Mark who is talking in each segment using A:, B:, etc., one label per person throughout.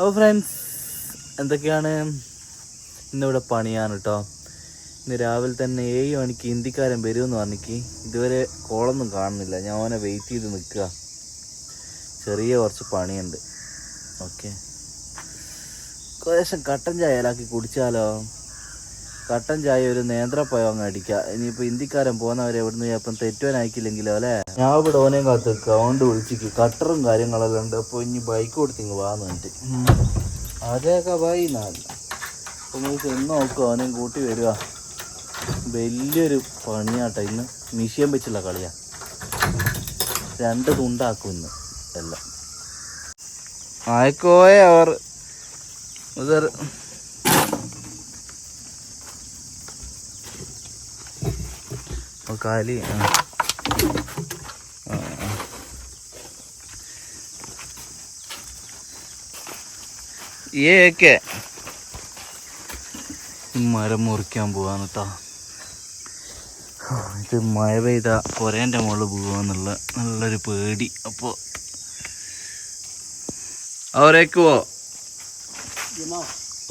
A: അപ്പോൾ ഫ്രണ്ട്സ് എന്തൊക്കെയാണ്? ഇന്നിവിടെ പണിയാണ് കേട്ടോ ഇന്ന് രാവിലെ തന്നെ ഏഴ് മണിക്ക് ഹിന്ദിക്കാരൻ വരുമെന്ന് പറഞ്ഞിക്ക്. ഇതുവരെ കോളൊന്നും കാണുന്നില്ല. ഞാൻ അവനെ വെയിറ്റ് ചെയ്ത് നിൽക്കുക. ചെറിയ കുറച്ച് പണിയുണ്ട്. ഓക്കെ കുറേശ്ശം കട്ടൻ ചായ കുടിച്ചാലോ? കട്ടൻ ചായ ഒരു നേന്ത്രപ്പഴം അങ്ങ് അടിക്കുക ഇനിയിപ്പോൾ ഹിന്ദിക്കാരൻ പോകുന്നവരെ എവിടുന്ന് ചിലപ്പം തെറ്റുവാനായിക്കില്ലെങ്കിലോ അല്ലേ? ഞാൻ ഇവിടെ ഓനെയും കാത്ത് കൗണ്ട് വിളിച്ചിക്ക് കട്ടറും കാര്യങ്ങളെല്ലാം ഉണ്ട്. അപ്പോൾ ഇനി ബൈക്ക് കൊടുത്തിങ്ങ് വാന്ന് പറഞ്ഞിട്ട്. അതൊക്കെ ബൈ നല്ല അപ്പോൾ ചെന്ന് നോക്കുക അവനെയും കൂട്ടി വരിക വലിയൊരു പണിയാട്ട ഇന്ന്. മിഷ്യൻ വെച്ചുള്ള കളിയാ. രണ്ട് തുണ്ടാക്കും ഇന്ന്. എല്ലാം. ആയിക്കോയെ അവർ. ഓ, കാലി ഏക്കെ മരം മുറിക്കാൻ പോവാന്ന് കേട്ടോ ഇത് മഴ പെയ്ത പൊരേന്റെ മുകളിൽ പോവാന്നുള്ള നല്ലൊരു പേടി അപ്പോൾ അവരേക്കുവോ?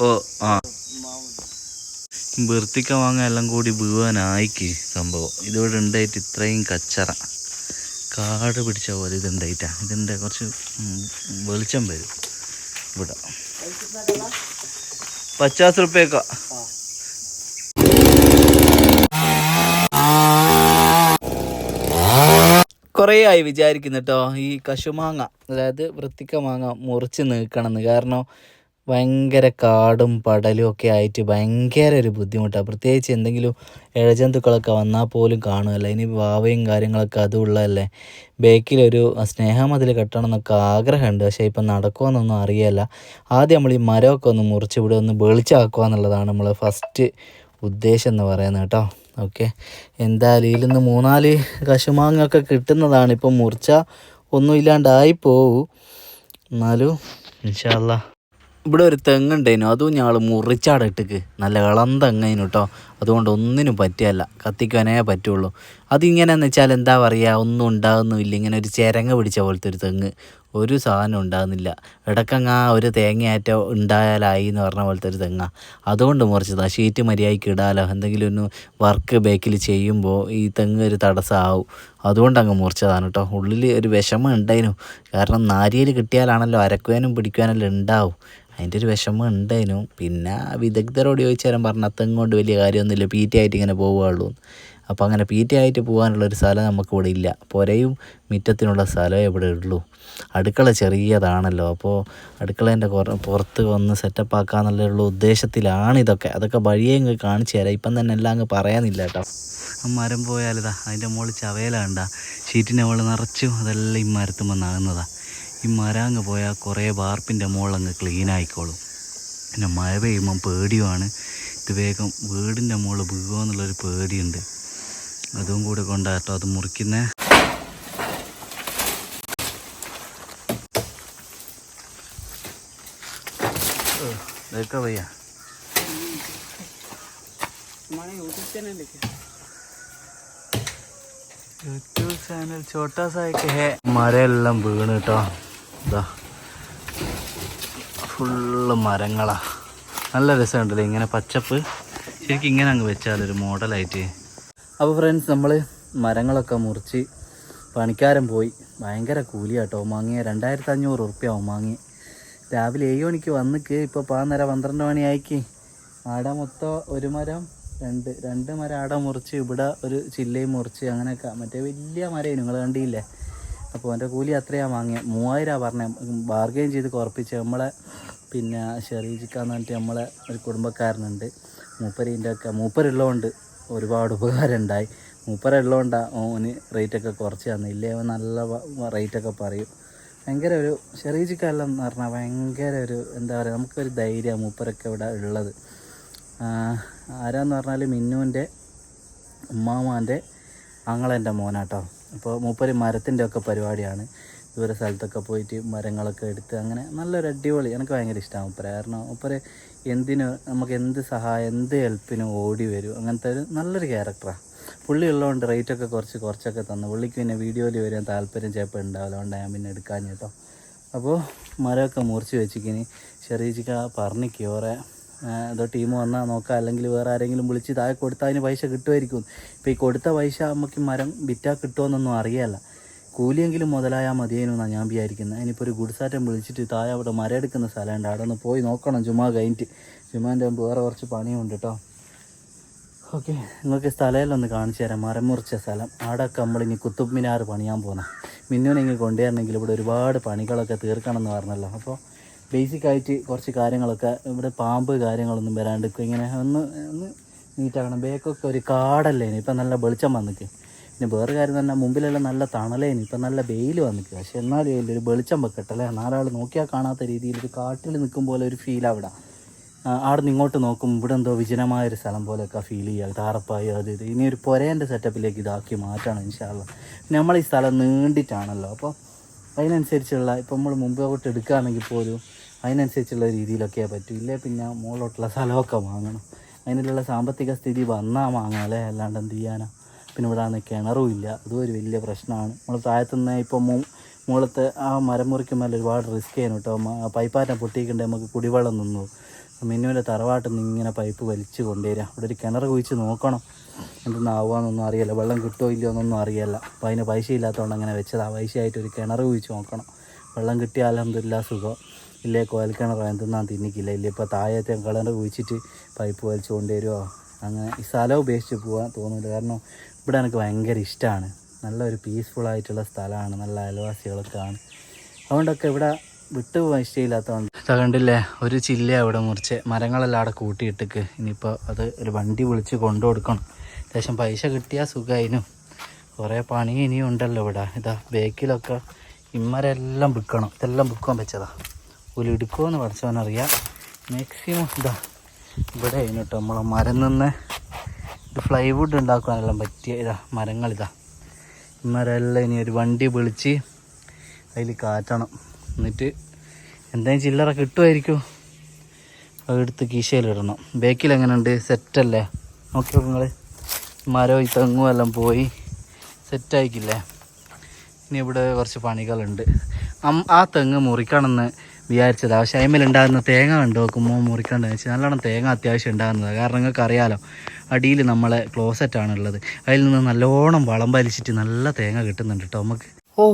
A: ഓ ആ. വൃത്തിക്ക വാങ്ങാൻ എല്ലാം കൂടി വീവാനായിക്ക് സംഭവം. ഇതിവിടെ ഉണ്ടായിട്ട് ഇത്രയും കച്ചറ. കാട് പിടിച്ച പോലെ ഇതുണ്ടായിട്ടാ ഇതിന്റെ കുറച്ച് വെളിച്ചം വരും ഇവിടെ. പച്ചാസ് റുപ്യക്ക. കുറേ ആയി വിചാരിക്കുന്നു കേട്ടോ ഈ കശുമാങ്ങ. അതായത് വൃത്തിക്ക മാങ്ങ മുറിച്ച് നീക്കണമെന്ന് കാരണം ഭയങ്കര കാടും പടലും ഒക്കെ ആയിട്ട് ഭയങ്കര ഒരു ബുദ്ധിമുട്ടാണ് പ്രത്യേകിച്ച് എന്തെങ്കിലും ഇഴജന്തുക്കളൊക്കെ വന്നാൽ പോലും കാണുമല്ല ഇനി വാവയും കാര്യങ്ങളൊക്കെ അതും ഉള്ളതല്ലേ? ബേക്കിലൊരു സ്നേഹമതിൽ കെട്ടണം എന്നൊക്കെ ആഗ്രഹമുണ്ട്. പക്ഷേ ഇപ്പം നടക്കുമെന്നൊന്നും അറിയില്ല ആദ്യം നമ്മൾ ഈ മരമൊക്കെ ഒന്ന് മുറിച്ച് ഇവിടെ ഒന്ന് വെളിച്ചാക്കുക എന്നുള്ളതാണ് നമ്മൾ ഫസ്റ്റ് ഉദ്ദേശം എന്ന് പറയുന്നത് കേട്ടോ. ഓക്കെ. എന്തായാലും ഇതിൽ മൂന്നാൽ കശുമാങ്ങൊക്കെ കിട്ടുന്നതാണ്. ഇപ്പം മുറിച്ച ഒന്നും ഇല്ലാണ്ടായി പോവും. എന്നാലും ഇൻഷാല്ല ഇവിടെ ഒരു തെങ്ങുണ്ടേനു. അതും ഞങ്ങൾ മുറിച്ചാടെ ഇട്ടിക്ക് നല്ല ഇളം തെങ്ങേനു കേട്ടോ അതുകൊണ്ട് ഒന്നിനും പറ്റിയല്ല. കത്തിക്കാനേ പറ്റുള്ളൂ. അതിങ്ങനെയെന്ന് വെച്ചാൽ എന്താ പറയുക ഒന്നും ഉണ്ടാകുന്നുമില്ല ഇങ്ങനെ ഒരു ചിരങ്ങ പിടിച്ച പോലത്തെ ഒരു തെങ്ങ്. ഒരു സാധനം ഉണ്ടാകുന്നില്ല ഇടക്കങ്ങ ഒരു തേങ്ങയാറ്റം ഉണ്ടായാലായി എന്ന് പറഞ്ഞ പോലത്തെ ഒരു തെങ്ങ. അതുകൊണ്ട് മുറിച്ചതാ. ഷീറ്റ് മര്യാദയ്ക്ക് ഇടാലോ. എന്തെങ്കിലും ഒന്ന് വർക്ക് ബേക്കിൽ ചെയ്യുമ്പോൾ ഈ തെങ്ങ് ഒരു തടസ്സമാവും അതുകൊണ്ട് അങ്ങ് മുറിച്ചതാണ് കേട്ടോ ഉള്ളിൽ ഒരു വിഷമം ഉണ്ടായിരുന്നു കാരണം നാരിയിൽ കിട്ടിയാലാണല്ലോ അരക്കുവാനും പിടിക്കുവാനെല്ലാം ഉണ്ടാവും. അതിന്റെ ഒരു വിഷമം ഉണ്ടായിരുന്നു പിന്നെ വിദഗ്ധരോട് ചോദിച്ചാലും പറഞ്ഞ തെങ്ങ് കൊണ്ട് വലിയ കാര്യമൊന്നുമില്ല പി ടി ആയിട്ട് ഇങ്ങനെ പോവുകയുള്ളൂ. അപ്പോൾ അങ്ങനെ പി ടി ആയിട്ട് പോകാനുള്ളൊരു സ്ഥലം നമുക്കിവിടെ ഇല്ല. പുരയും മുറ്റത്തിനുള്ള സ്ഥലമേ ഇവിടെ ഉള്ളൂ. അടുക്കള ചെറിയതാണല്ലോ. അപ്പോൾ അടുക്കളേന്റെ പുറത്ത് വന്ന് സെറ്റപ്പ് ആക്കാന്നുള്ള ഉദ്ദേശത്തിലാണ് ഇതൊക്കെ. അതൊക്കെ വഴിയേ ഇങ്ങ് കാണിച്ചു തരാം. ഇപ്പം തന്നെ എല്ലാം അങ്ങ് പറയാനില്ല കേട്ടോ. മരം പോയാലിതാ അതിന്റെ മുകളിൽ ചവയലാണ്ട ഷീറ്റിന്റെ മുകളിൽ നിറച്ചും അതെല്ലാം ഈ മരത്തുമ്പോൾ നാകുന്നതാ ഈ മരം അങ്ങ് പോയാൽ കുറേ വാർപ്പിൻ്റെ മുകളിൽ അങ്ങ് ക്ലീൻ ആയിക്കോളും പിന്നെ മഴ പെയ്യുമ്പം പേടിയുമാണ് ഇത് വേഗം വീടിൻ്റെ മുകളിൽ വീഴുമോ എന്നുള്ളൊരു പേടിയുണ്ട് അതും കൂടെ കൊണ്ടാട്ടോ അത് മുറിക്കുന്നേ देखा भैया യൂട്യൂബ് ചാനൽ ചോട്ടാ സായിക്ക് ഹേ മരമെല്ലാം വീണ് കേട്ടോ ഇതാ ഫുള്ള് മരങ്ങളാണ് നല്ല രസമുണ്ടല്ലേ ഇങ്ങനെ പച്ചപ്പ്? ശരിക്കും ഇങ്ങനെ അങ്ങ് വെച്ചാലൊരു മോഡലായിട്ട്. അപ്പോൾ ഫ്രണ്ട്സ് നമ്മൾ മരങ്ങളൊക്കെ മുറിച്ച് പണിക്കാരൻ പോയി. ഭയങ്കര കൂലിയാട്ടോ മാങ്ങിയ. രണ്ടായിരത്തി അഞ്ഞൂറ് ഉറുപ്പ്യാവും മാങ്ങി. രാവിലെ ഏഴ് മണിക്ക് വന്നിക്ക് ഇപ്പോൾ പാന്നര പന്ത്രണ്ട് മണിയായിക്ക്. ആട മൊത്തം ഒരു മരം രണ്ട് രണ്ട് മരം ആട മുറിച്ച് ഇവിടെ ഒരു ചില്ലയും മുറിച്ച് അങ്ങനെയൊക്കെ. മറ്റേ വലിയ മരം നിങ്ങൾ കണ്ടില്ലേ? അപ്പോൾ എന്റെ കൂലി അത്രയാണ് വാങ്ങിയത് മൂവായിരം പറഞ്ഞ. ബാർഗെയിൻ ചെയ്ത് കുറപ്പിച്ച് നമ്മളെ പിന്നെ ഷെറീജിക്കാന്ന് പറഞ്ഞിട്ട് നമ്മളെ ഒരു കുടുംബക്കാരനുണ്ട്. മൂപ്പരീന്റെ ഒക്കെ മൂപ്പരുള്ളതുകൊണ്ട് ഒരുപാട് ഉപകാരം ഉണ്ടായി മൂപ്പരുള്ളതുകൊണ്ടാണ് ഓന് റേറ്റൊക്കെ കുറച്ച് തന്നെ. ഇല്ലേ നല്ല റേറ്റൊക്കെ പറയും. ഭയങ്കര ഒരു ഷെറീജിക്കെല്ലാം എന്ന് പറഞ്ഞാൽ ഭയങ്കര ഒരു എന്താ പറയുക നമുക്കൊരു ധൈര്യമാണ് മൂപ്പരൊക്കെ ഇവിടെ ഉള്ളത്. ആരാന്ന് പറഞ്ഞാൽ മിന്നുവിന്റെ ഉമ്മാമാന്റെ അങ്ങളെന്റെ മോനാട്ടോ. അപ്പോൾ മൂപ്പര് മരത്തിന്റെ ഒക്കെ പരിപാടിയാണ്. ദൂരെ സ്ഥലത്തൊക്കെ പോയിട്ട് മരങ്ങളൊക്കെ എടുത്ത് അങ്ങനെ നല്ലൊരു അടിപൊളി എനിക്ക് ഭയങ്കര ഇഷ്ടമാണ് മൂപ്പര്. കാരണം മൂപ്പര് എന്തിനു നമുക്ക് എന്ത് സഹായം എന്ത് ഹെൽപ്പിനും ഓടി വരും? അങ്ങനത്തെ ഒരു നല്ലൊരു ക്യാരക്ടറാണ് പുള്ളി ഉള്ളതുകൊണ്ട് റേറ്റൊക്കെ കുറച്ച് കുറച്ചൊക്കെ തന്നു. പുള്ളിക്ക് പിന്നെ വീഡിയോയിൽ വരാൻ താല്പര്യം ചിലപ്പോൾ ഉണ്ടാവില്ല. അതുകൊണ്ട് ഞാൻ പിന്നെ എടുക്കാൻ കേട്ടോ. അപ്പോൾ മരമൊക്കെ മുറിച്ച് വെച്ചിക്കിനി ചെറിയ ചിക്ക ഓറെ ഏതോ ടീം വന്നാൽ നോക്കാം. അല്ലെങ്കിൽ വേറെ ആരെങ്കിലും വിളിച്ച് താഴെ കൊടുത്താൽ അതിന് പൈസ കിട്ടുമായിരിക്കും. ഇപ്പോൾ ഈ കൊടുത്ത പൈസ നമുക്ക് മരം വിറ്റാൽ കിട്ടുമെന്നൊന്നും അറിയാല്ല. കൂലിയെങ്കിലും മുതലായാൽ മതിയേനു എന്നാണ് ഞാൻ വിചാരിക്കുന്നത് അതിനിപ്പോൾ ഒരു ഗുഡ്സാറ്റം വിളിച്ചിട്ട് താഴെ അവിടെ മരം എടുക്കുന്ന സ്ഥലമുണ്ട് അവിടെ ഒന്ന് പോയി നോക്കണം ചുമ്മാ കഴിഞ്ഞിട്ട്. ചുമ്മാന്റെ മുമ്പ് വേറെ കുറച്ച് പണിയുണ്ട് കേട്ടോ ഓക്കെ നിങ്ങൾക്ക് സ്ഥലമെല്ലാം കാണിച്ചു തരാം. മരം മുറിച്ച സ്ഥലം. അവിടെയൊക്കെ നമ്മളിനി കുത്തുബ് മിനാർ പണിയാൻ പോകുന്ന മിന്നുവിനെങ്കിൽ കൊണ്ടുവരണമെങ്കിൽ ഇവിടെ ഒരുപാട് പണികളൊക്കെ തീർക്കണം എന്ന് പറഞ്ഞല്ലോ. അപ്പോൾ ബേസിക് ആയിട്ട് കുറച്ച് കാര്യങ്ങളൊക്കെ ഇവിടെ പാമ്പ് കാര്യങ്ങളൊന്നും വരാണ്ട് ഇങ്ങനെ ഒന്ന് ഒന്ന് നീറ്റാക്കണം ബേക്കൊക്കെ ഒരു കാടല്ലേ ഇപ്പം നല്ല വെളിച്ചം വന്നിക്ക്. പിന്നെ വേറെ കാര്യം തന്നെ മുമ്പിലെല്ലാം നല്ല തണലേന് ഇപ്പം നല്ല വെയിൽ വന്നിക്ക്. പക്ഷെ എന്നാലും ഒരു വെളിച്ചം വെക്കട്ടല്ലേ നാലാൾ നോക്കിയാൽ കാണാത്ത രീതിയിൽ ഒരു കാട്ടിൽ നിൽക്കും പോലെ ഒരു ഫീൽ അവിടെ അവിടെ നിന്ന് ഇങ്ങോട്ട് നോക്കും. ഇവിടെ എന്തോ വിജനമായൊരു സ്ഥലം പോലെയൊക്കെ ഫീൽ ചെയ്യുക താറപ്പായി അത് ഇത്. ഇനി ഒരു പുരേന്റെ സെറ്റപ്പിലേക്ക് ഇതാക്കി മാറ്റണം ഇൻഷാല്ല നമ്മൾ ഈ സ്ഥലം നീണ്ടിട്ടാണല്ലോ. അപ്പോൾ അതിനനുസരിച്ചുള്ള ഇപ്പം നമ്മൾ മുമ്പോട്ട് എടുക്കുകയാണെങ്കിൽ പോലും അതിനനുസരിച്ചുള്ള രീതിയിലൊക്കെ പറ്റും. ഇല്ലേ? പിന്നെ മുകളിലോട്ടുള്ള സ്ഥലമൊക്കെ വാങ്ങണം. അതിനുള്ള സാമ്പത്തിക സ്ഥിതി വന്നാൽ വാങ്ങാം അല്ലേ? അല്ലാണ്ട് എന്ത് ചെയ്യാനാ? പിന്നെ ഇവിടെ ആണെങ്കിൽ കിണറും ഇല്ല. അതും ഒരു വലിയ പ്രശ്നമാണ്. നമ്മൾ താഴത്തുനിന്ന് ഇപ്പം മു മുകളത്തെ ആ മരം മുറിക്കുമ്പോൾ ഒരുപാട് റിസ്ക് ചെയ്യുന്നു കേട്ടോ. പൈപ്പാറ്റം പൊട്ടിക്കണ്ടേ നമുക്ക് കുടിവെള്ളം നിന്നു. മിന്നുവിന്റെ തറവാട്ടിൽ നിന്ന് ഇങ്ങനെ പൈപ്പ് വലിച്ചു കൊണ്ടുവരിക. അവിടെ ഒരു കിണർ കുഴിച്ച് നോക്കണം. എന്തെന്നാവുകയെന്നൊന്നും അറിയില്ല. വെള്ളം കിട്ടുമോ ഇല്ലയോ എന്നൊന്നും അറിയില്ല. അപ്പോൾ അതിന് പൈസ ഇല്ലാത്തതുകൊണ്ട് അങ്ങനെ വെച്ചതാണ് പൈസ ആയിട്ട് ഒരു കിണർ കുഴിച്ച് നോക്കണം. വെള്ളം കിട്ടിയാൽ അലഹമില്ല സുഖം. ഇല്ലേ കോയൽ എന്തെന്നാ തിന്നിക്കില്ല? ഇല്ല ഇപ്പോൾ താഴത്തെ കിണർ കുഴിച്ചിട്ട് പൈപ്പ് വലിച്ചു കൊണ്ടുവരുമോ അങ്ങനെ ഈ സ്ഥലം ഉപേക്ഷിച്ച് പോകാൻ തോന്നുന്നില്ല കാരണം ഇവിടെ എനിക്ക് ഭയങ്കര ഇഷ്ടമാണ് നല്ലൊരു പീസ്ഫുൾ ആയിട്ടുള്ള സ്ഥലമാണ്. നല്ല അയൽവാസികളൊക്കെ ആണ് അതുകൊണ്ടൊക്കെ ഇവിടെ വിട്ടു ഇഷ്ടമില്ലാത്തതുകൊണ്ട് കണ്ടില്ലേ ഒരു ചില്ല അവിടെ മുറിച്ച് മരങ്ങളെല്ലാം അവിടെ കൂട്ടിയിട്ടേക്ക്. ഇനിയിപ്പോൾ അത് ഒരു വണ്ടി വിളിച്ച് കൊണ്ടു കൊടുക്കണം അത്യാവശ്യം പൈസ കിട്ടിയാൽ സുഖമായിരുന്നു കുറേ പണി ഇനിയും ഉണ്ടല്ലോ ഇവിടെ. ഇതാ ബേക്കിലൊക്കെ ഇമ്മരെല്ലാം വിൽക്കണം. ഇതെല്ലാം വിൽക്കാൻ വെച്ചതാ. ഒരു എടുക്കുമെന്ന് പഠിച്ചവനറിയാം മാക്സിമം ഇതാ ഇവിടെ കഴിഞ്ഞിട്ടോ നമ്മളെ മരം നിന്ന് ഇത് ഫ്ലൈവുഡ് ഉണ്ടാക്കാനെല്ലാം പറ്റിയ ഇതാ മരങ്ങളിതാ. ഇമ്മരെല്ലാം ഇനി ഒരു വണ്ടി വിളിച്ച് അതിൽ കാറ്റണം. എന്നിട്ട് എന്തെങ്കിലും ചില്ലറ കിട്ടുമായിരിക്കും. അതെടുത്ത് കീശയിലിടണം. ബേക്കിൽ എങ്ങനെയുണ്ട്? സെറ്റല്ലേ നോക്കി നിങ്ങൾ മരവും തെങ്ങും എല്ലാം പോയി സെറ്റായിക്കില്ലേ ഇനി ഇവിടെ കുറച്ച് പണികളുണ്ട്. ആ തെങ്ങ് മുറിക്കണമെന്ന് വിചാരിച്ചതാ. ഷൈമിൽ അതിന്മേലുണ്ടാകുന്ന തേങ്ങ കണ്ടു നോക്കുമ്പോൾ മുറിക്കണ്ടെന്ന് വെച്ചാൽ നല്ലോണം തേങ്ങ അത്യാവശ്യം ഉണ്ടാകുന്നതാണ് കാരണം നിങ്ങൾക്ക് അറിയാലോ അടിയിൽ നമ്മളെ ക്ലോസറ്റാണ് ഉള്ളത്. അതിൽ നിന്ന് നല്ലോണം വളം വലിച്ചിട്ട് നല്ല തേങ്ങ കിട്ടുന്നുണ്ട് കേട്ടോ നമുക്ക്. ഓ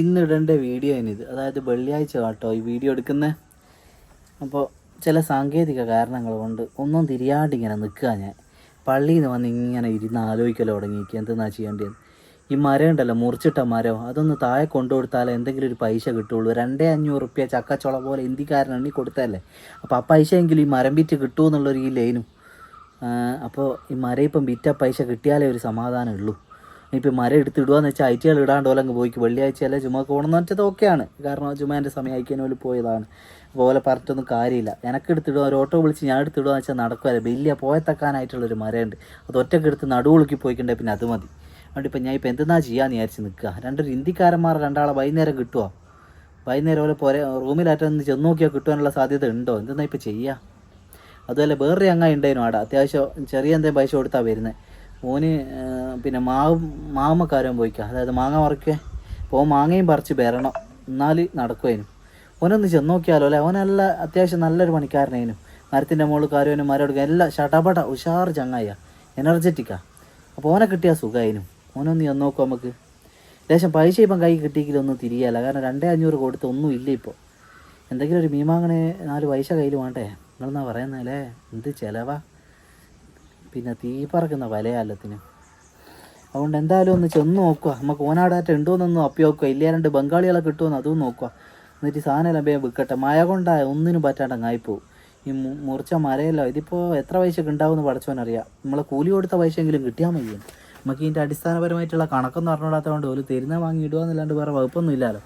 A: ഇന്ന് ഇടേണ്ട വീഡിയോ ഇത് അതായത് വെള്ളിയാഴ്ച കേട്ടോ ഈ വീഡിയോ എടുക്കുന്നത് അപ്പോൾ ചില സാങ്കേതിക കാരണങ്ങൾ കൊണ്ട് ഒന്നും തിരിയാണ്ട് ഇങ്ങനെ നിൽക്കുക ഞാൻ. പള്ളിയിൽ നിന്ന് വന്ന് ഇങ്ങനെ ഇരുന്ന് ആലോചിക്കലോ തുടങ്ങിയിരിക്കുക എന്തെന്നാ ചെയ്യേണ്ടത്? ഈ മരം ഉണ്ടല്ലോ മുറിച്ചിട്ട മരം. അതൊന്ന് താഴെ കൊണ്ടു എന്തെങ്കിലും ഒരു പൈസ കിട്ടുള്ളൂ രണ്ടേ അഞ്ഞൂറ് റുപ്യ ചക്കച്ചുള പോലെ ഇന്ത്യക്കാരനാണ് കൊടുത്തല്ലേ അപ്പോൾ ആ പൈസ എങ്കിലും ഈ മരം വിറ്റ് കിട്ടുമോ എന്നുള്ളൊരു ഈ ലൈനും. അപ്പോൾ ഈ മരം ഇപ്പം വിറ്റ പൈസ കിട്ടിയാലേ ഒരു സമാധാനം ഉള്ളൂ ഇനിയിപ്പോൾ മരം എടുത്തിടുകയെന്ന് വെച്ചാൽ ഐറ്റികൾ ഇടാണ്ട് പോലെ അങ്ങ് പോയിക്ക്. വെള്ളിയാഴ്ച അല്ലെ ചുമ പോകണമെന്ന് വെച്ചത് ഓക്കെയാണ് കാരണം ചുമേന്റെ സമയം അയക്കാൻ പോലും പോയതാണ്. അപ്പോൾ ഓലെ പറഞ്ഞിട്ടൊന്നും കാര്യമില്ല. എനക്ക് എടുത്തിടുക ഒരു ഓട്ടോ വിളിച്ച് ഞാൻ എടുത്തിടുക വെച്ചാൽ നടക്കുമല്ലേ വലിയ പോയത്തക്കാനായിട്ടുള്ളൊരു മരമുണ്ട്. അത് ഒറ്റക്കെടുത്ത് നടുവുളുക്കി പോയിക്കണ്ടേ പിന്നെ അത് മതി. അതുകൊണ്ട് ഇപ്പം ഞാൻ ഇപ്പം എന്തെന്നാ ചെയ്യാന്ന് വിചാരിച്ച് നിൽക്കുക രണ്ടൊരു ഹിന്ദിക്കാരന്മാർ രണ്ടാളെ വൈകുന്നേരം കിട്ടുമോ വൈകുന്നേരം പോലെ പോരെ റൂമിലായിട്ടൊന്ന് ചെന്ന് നോക്കിയാൽ കിട്ടുവാനുള്ള സാധ്യത ഉണ്ടോ? എന്തെന്നാ ഇപ്പം ചെയ്യുക അതുപോലെ വേറെ അങ്ങ ഉണ്ടായിരുന്നു ആടെ. അത്യാവശ്യം ചെറിയ എന്തെങ്കിലും പൈസ കൊടുത്താൽ വരുന്നത് ഓന് പിന്നെ മാവ് മാമക്കാരൻ പോയിക്കുക അതായത് മാങ്ങ മറക്കുക ഓൻ മാങ്ങയും പറിച്ച് വരണം എന്നാൽ നടക്കുമായിരുന്നു ഓനൊന്ന് ചെന്ന് നോക്കിയാലോ അല്ലേ? ഓനല്ല അത്യാവശ്യം നല്ലൊരു പണിക്കാരനേനും മരത്തിന്റെ മുകളിൽ കാര്യവനും മരം എടുക്കുക എല്ലാം ഷട്ടപട ഉഷാർ ചങ്ങായ എനർജറ്റിക്കാ. അപ്പോൾ ഓനെ കിട്ടിയാൽ സുഖമായിരുന്നു ഓനൊന്ന് ചെന്ന് നോക്കും നമുക്ക്. ലേശം പൈസ ഇപ്പം കൈ കിട്ടിയെങ്കിലൊന്നും തിരിയല്ല. കാരണം രണ്ടേ അഞ്ഞൂറ് കൊടുത്ത് ഒന്നും ഇല്ല ഇപ്പോൾ എന്തെങ്കിലും ഒരു മീമാങ്ങനെ നാല് പൈസ കയ്യിൽ വേണ്ടേ? നിങ്ങളെന്നാ പറയുന്നല്ലേ എന്ത് ചിലവാ? പിന്നെ തീ പറക്കുന്ന അതുകൊണ്ട് എന്തായാലും ഒന്ന് ചെന്ന് നോക്കുക. നമുക്ക് ഓനാടാറ്റ ഉണ്ടോയെന്നൊന്നും അപ്പി നോക്കുക. ഇല്ല രണ്ട് ബംഗാളികളെ കിട്ടുമെന്ന് അതും നോക്കുക. എന്നിട്ട് സാധനം എല്ലാം വേഗം വിൽക്കട്ടെ. മഴ കൊണ്ടായ ഒന്നിനും പറ്റാണ്ട് അങ്ങായിപ്പോവും ഈ മുറിച്ച മരയല്ലോ ഇതിപ്പോൾ എത്ര പൈസക്ക് ഉണ്ടാവുമെന്ന് പഠിച്ചവനറിയാം. നമ്മളെ കൂലി കൊടുത്ത പൈസയെങ്കിലും കിട്ടിയാൽ മതി നമുക്ക് ഇതിന്റെ അടിസ്ഥാനപരമായിട്ടുള്ള കണക്കൊന്നും അറിഞ്ഞൂടാത്തതുകൊണ്ട് ഓൽ തരുന്ന വാങ്ങി വേറെ വകുപ്പൊന്നും ഇല്ലല്ലോ.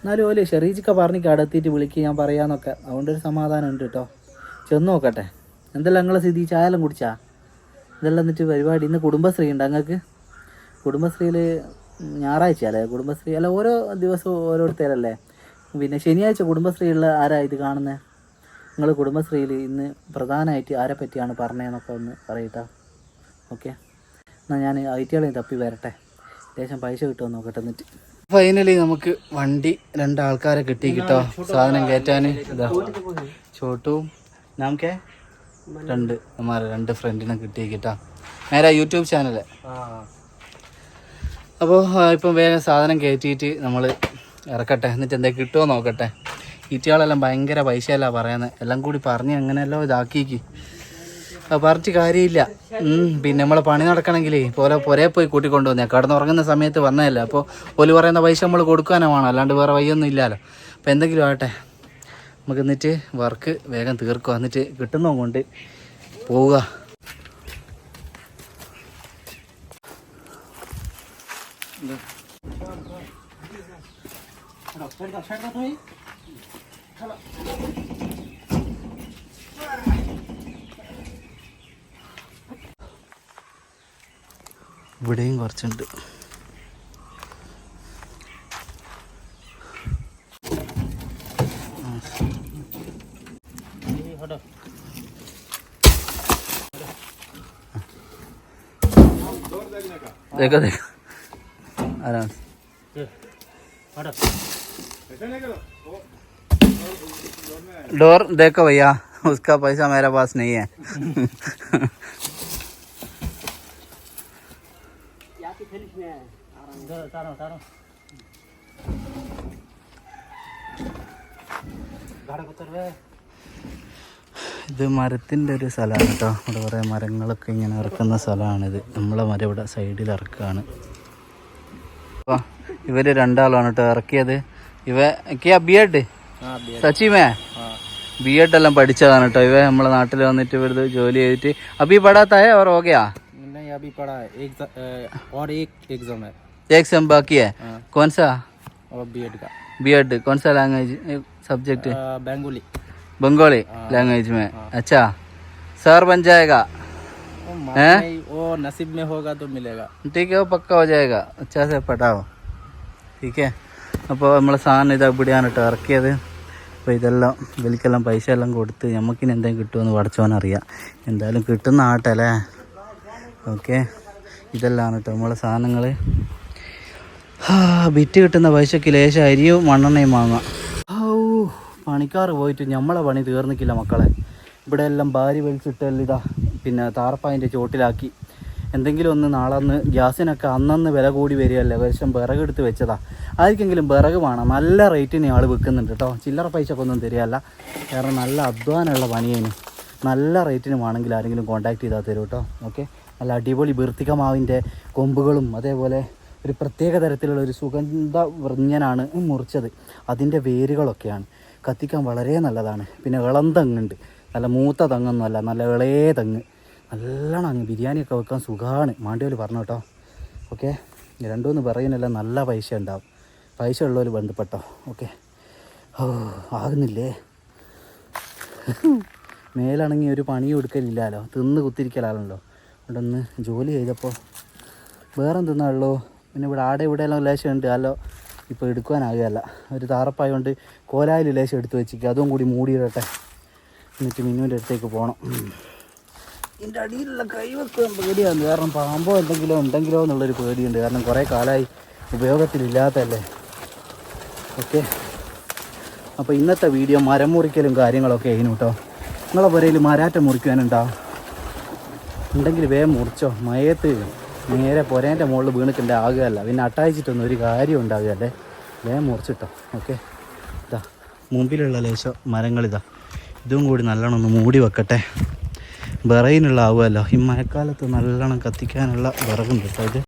A: എന്നാലും ഓൽ ഷെറീജിക്ക പറഞ്ഞ് കടത്തിയിട്ട് വിളിക്കുക ഞാൻ പറയാമെന്നൊക്കെ അതുകൊണ്ട് ഒരു സമാധാനം ഉണ്ട് കേട്ടോ ചെന്ന് നോക്കട്ടെ. എന്തെല്ലാം നിങ്ങളെ സ്ഥിതി? ചായലും കുടിച്ചാ? ഇതെല്ലാം എന്നിട്ട് പരിപാടി. ഇന്ന് കുടുംബശ്രീ ഉണ്ട് അങ്ങക്ക് കുടുംബശ്രീയിൽ ഞായറാഴ്ച അല്ലേ? കുടുംബശ്രീ അല്ല ഓരോ ദിവസവും ഓരോരുത്തരല്ലേ? പിന്നെ ശനിയാഴ്ച കുടുംബശ്രീയുള്ള ആരാ ഇത് കാണുന്നത് നിങ്ങൾ കുടുംബശ്രീയിൽ ഇന്ന് പ്രധാനമായിട്ട് ആരെ പറ്റിയാണ് പറഞ്ഞതെന്നൊക്കെ ഒന്ന് പറയട്ടോ ഓക്കെ? എന്നാൽ ഞാൻ ഐ ടി തപ്പി വരട്ടെ. ലേശം പൈസ കിട്ടുമോ നോക്കട്ടെ എന്നിട്ട്. ഫൈനലി നമുക്ക് വണ്ടി രണ്ടാൾക്കാരെ കിട്ടി കിട്ടോ. സാധനം കയറ്റാൻ ഇതാ. ചോട്ടും നമുക്ക്? രണ്ട്. നമ്മളെ രണ്ട് ഫ്രണ്ടിനെ കിട്ടി കിട്ടാ. നേരെ യൂട്യൂബ് ചാനൽ അപ്പോൾ ഇപ്പം വേറെ സാധനം കയറ്റിയിട്ട് നമ്മൾ ഇറക്കട്ടെ. എന്നിട്ട് എന്താ കിട്ടുമോ നോക്കട്ടെ. ഈറ്റികളെല്ലാം ഭയങ്കര പൈസയല്ല പറയുന്നത് എല്ലാം കൂടി പറഞ്ഞ് അങ്ങനെയല്ലോ ഇതാക്കിക്ക്. പറഞ്ഞിട്ട് കാര്യമില്ല. പിന്നെ നമ്മളെ പണി നടക്കണമെങ്കിലേ പോലെ പുരേ പോയി കൂട്ടിക്കൊണ്ടു വന്നേ കടന്നുറങ്ങുന്ന സമയത്ത് വന്നതല്ല. അപ്പോൾ ഓൽ പറയുന്ന പൈസ നമ്മൾ കൊടുക്കാനോ വേണം? അല്ലാണ്ട് വേറെ വയ്യൊന്നും ഇല്ലല്ലോ അപ്പോൾ എന്തെങ്കിലും ആകട്ടെ. നമുക്ക് എന്നിട്ട് വർക്ക് വേഗം തീർക്കുക. എന്നിട്ട് കിട്ടുന്നോ കൊണ്ട് പോവുക. ഇവിടെയും കുറച്ചുണ്ട് देखो देखो आराम से डोर देखो भैया उसका पैसा मेरे पास नहीं है കാരണം കാരണം ഇത് മരത്തിന്റെ ഒരു സ്ഥലമാണ് കേട്ടോ. ഇവിടെ കുറേ മരങ്ങളൊക്കെ ഇങ്ങനെ ഇറക്കുന്ന സ്ഥലമാണിത്. നമ്മളെ മരം ഇവിടെ സൈഡിൽ ഇറക്കുകയാണ് അപ്പോൾ ഇവർ രണ്ടാളാണ് കേട്ടോ ഇറക്കിയത്. ഇവ കിയാ ബി എഡ് സച്ചിമേ? ബി എഡ് എല്ലാം പഠിച്ചതാണ് കേട്ടോ. ഇവ നമ്മളെ നാട്ടിൽ വന്നിട്ട് ഇവരുത് ജോലി ചെയ്തിട്ട്. അബി പടാത്തായ
B: അവർ ഓക്കെയാ एग्जाम है
A: एक सेम बाकी है
B: हाँ।
A: कौन सा
B: और बीएड का
A: बी एड कौन सा language subject
B: uh, Bengali
A: Bengali language में अच्छा सर बन जाएगा
B: वो मालूम नहीं, वो नसीब में होगा तो मिलेगा
A: ठीक है वो पक्का हो जाएगा अच्छा से पटाओ ठीक है അപ്പോൾ നമ്മളെ സാധനം ഇത് ഇവിടെയാണ് കേട്ടോ ഇറക്കിയത് അപ്പോൾ ഇതെല്ലാം ഇവലിക്കെല്ലാം പൈസ എല്ലാം കൊടുത്ത് നമുക്കിനി എന്തെങ്കിലും കിട്ടുമെന്ന് പഠിച്ചോനറിയാം എന്തായാലും കിട്ടുന്ന ആട്ടെ അല്ലേ ഓക്കെ ഇതെല്ലാം കേട്ടോ നമ്മളെ സാധനങ്ങൾ ബിറ്റ് കിട്ടുന്ന പൈസക്ക് ലേശം അരിയും മണ്ണെണ്ണയും വാങ്ങാം. ഓ പണിക്കാർ പോയിട്ട് നമ്മളെ പണി തീർന്നിക്കില്ല മക്കളെ. ഇവിടെ എല്ലാം ഭാര്യ വലിച്ചിട്ടെല്ലാം ഇതാ. പിന്നെ താർപ്പായിന്റെ ചോട്ടിലാക്കി എന്തെങ്കിലും ഒന്ന് നാളെ അന്ന് ഗ്യാസിനൊക്കെ അന്നന്ന് വില കൂടി വരികയല്ലേ? ഏകദേശം വിറകെടുത്ത് വെച്ചതാ. ആർക്കെങ്കിലും വിറക് വേണം. നല്ല റേറ്റിന് ആൾ വിൽക്കുന്നുണ്ട് കേട്ടോ. ചില്ലറ പൈസക്ക് ഒന്നും തരികയല്ല. കാരണം നല്ല അധ്വാനമുള്ള പണിയേനും. നല്ല റേറ്റിന് വേണമെങ്കിൽ ആരെങ്കിലും കോൺടാക്ട് ചെയ്താൽ തരും കേട്ടോ. ഓക്കെ നല്ല അടിപൊളി ബീർത്തികമാവിന്റെ കൊമ്പുകളും അതേപോലെ ഒരു പ്രത്യേക തരത്തിലുള്ള ഒരു സുഗന്ധ വൃഞ്ഞനാണ് മുറിച്ചത്. അതിന്റെ വേരുകളൊക്കെയാണ്. കത്തിക്കാൻ വളരെ നല്ലതാണ്. പിന്നെ ഇളം നല്ല മൂത്ത തെങ്ങൊന്നുമല്ല നല്ല ഇളയ തെങ്ങ്. നല്ലോണം അങ്ങ് ബിരിയാണിയൊക്കെ വെക്കാൻ സുഖമാണ് മാണ്ടിയോൽ പറഞ്ഞു കേട്ടോ. ഓക്കെ? രണ്ടുമൂന്ന് പറയുന്നില്ല നല്ല പൈസ ഉണ്ടാവും. പൈസ ഉള്ളവർ ബന്ധപ്പെട്ടോ? ഓക്കെ? ഓ ആകുന്നില്ലേ? മേലാണെങ്കിൽ ഒരു പണി കൊടുക്കലില്ലല്ലോ തിന്ന് കുത്തിരിക്കലാണല്ലോ. അതുകൊണ്ടൊന്ന് ജോലി ചെയ്തപ്പോൾ വേറെ എന്തെന്നാണല്ലോ പിന്നെ ഇവിടെ ആടെ ഇവിടെ എല്ലാം ലേശം ഉണ്ട്. അല്ലോ ഇപ്പോൾ എടുക്കാനാകുകയല്ല ഒരു താറപ്പായതുകൊണ്ട് കോലായിൽ ലേശം എടുത്ത് വെച്ചിരിക്കുക അതും കൂടി മൂടിയിടട്ടെ. എന്നിട്ട് മിന്നുവിന്റെ അടുത്തേക്ക് പോകണം ഇതിന്റെ അടിയിലുള്ള കൈവെക്കാൻ പേടിയാണ്. കാരണം പാമ്പോ എന്തെങ്കിലോ ഉണ്ടെങ്കിലോ എന്നുള്ളൊരു പേടിയുണ്ട്. കാരണം കുറേ കാലമായി ഉപയോഗത്തിലില്ലാത്തല്ലേ ഓക്കെ. അപ്പോൾ ഇന്നത്തെ വീഡിയോ മരം മുറിക്കലും കാര്യങ്ങളൊക്കെ ആയിരുന്നു കേട്ടോ. നിങ്ങളെ പുരയിൽ മരാറ്റം മുറിക്കാനുണ്ടോ ഉണ്ടെങ്കിൽ വേഗം മുറിച്ചോ. മയത്ത് നേരെ പുരേന്റെ മുകളിൽ വീണിട്ടുണ്ട് ആകുകയല്ല. പിന്നെ അട്ടായിച്ചിട്ടൊന്നും ഒരു കാര്യം ഉണ്ടാകുകയല്ലേ വേഗം മുറിച്ചിട്ടോ. ഓക്കെ. ഇതാ മുമ്പിലുള്ള ലേശം മരങ്ങളിതാ ഇതും. കൂടി നല്ലോണം ഒന്ന് മൂടി വെക്കട്ടെ. വിറയിനുള്ള ആവുമല്ലോ ഈ മഴക്കാലത്ത് നല്ലോണം കത്തിക്കാനുള്ള വിറകുണ്ട് ഇത്.